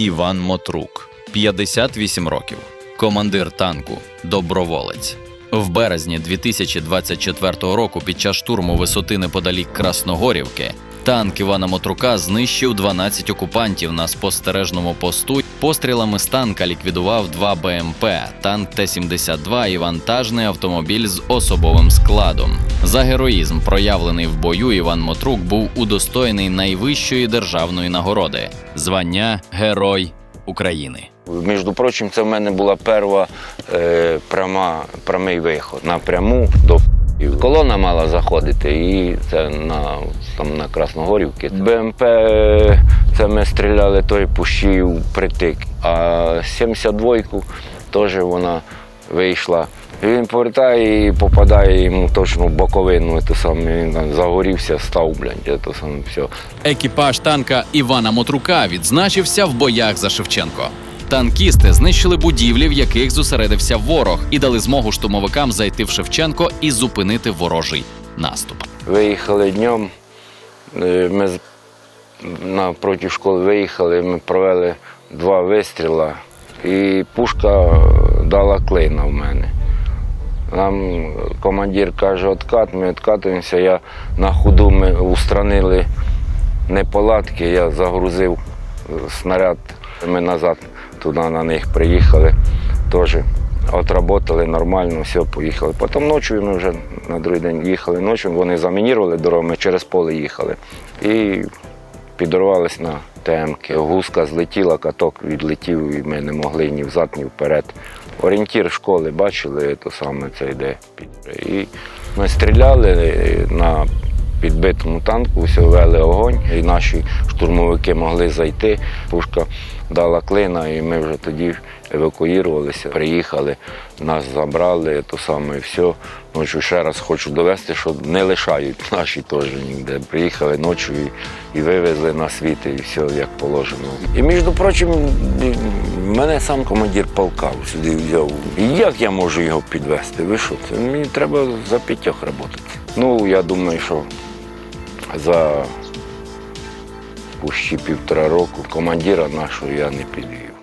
Іван Мотрук, 58 років, командир танку, доброволець. В березні 2024 року під час штурму висоти неподалік Красногорівки танк Івана Мотрука знищив 12 окупантів на спостережному посту. Пострілами з танка ліквідував два БМП, танк Т-72 і вантажний автомобіль з особовим складом. За героїзм, проявлений в бою, Іван Мотрук був удостоєний найвищої державної нагороди звання Герой України. Між прочим, це в мене була перша е, пряма, прямий виход напряму до. Колона мала заходити, і це на, там на Красногорівці. БМП е, це ми стріляли той пущів притик. А 72-ку теж вона вийшла. Він повертає і попадає йому точно в боковину. То саме він там загорівся, став, блядь, то саме все. Екіпаж танка Івана Мотрука відзначився в боях за Шевченко. Танкісти знищили будівлі, в яких зосередився ворог, і дали змогу штурмовикам зайти в Шевченко і зупинити ворожий наступ. Виїхали днем. е, Ми напроти школи виїхали, ми провели два вистріла, і пушка дала клина в мене. Нам командир каже, откат, ми відкатуємося. Я на ходу ми устранили неполадки, я загрузив е, снаряд. Ми назад туди на них приїхали. Теж отработали нормально, все, поїхали. Потім ночі ми вже на другий день їхали ночі, вони замінірували дорогу, ми через поле їхали. І підорвались на ТМК. Гуска злетіла, каток відлетів, і ми не могли ні взад, ні вперед. Орієнтір школи бачили, то саме це йде. І ми стріляли на підбитому танку, вели огонь, і наші штурмовики могли зайти. Пушка дала клина, і ми вже тоді евакуювалися, приїхали, нас забрали, то саме і все. Ночі ще раз хочу довести, що не лишають наші теж ніде. Приїхали ночі і, і вивезли на світ, і все як положено. І між прочим, мене сам командир полка сюди взяв. І як я можу його підвести? Ви що? Це мені треба за п'ятьох працювати. Ну, я думаю, що за пущі півтора року командира нашого я не підвів.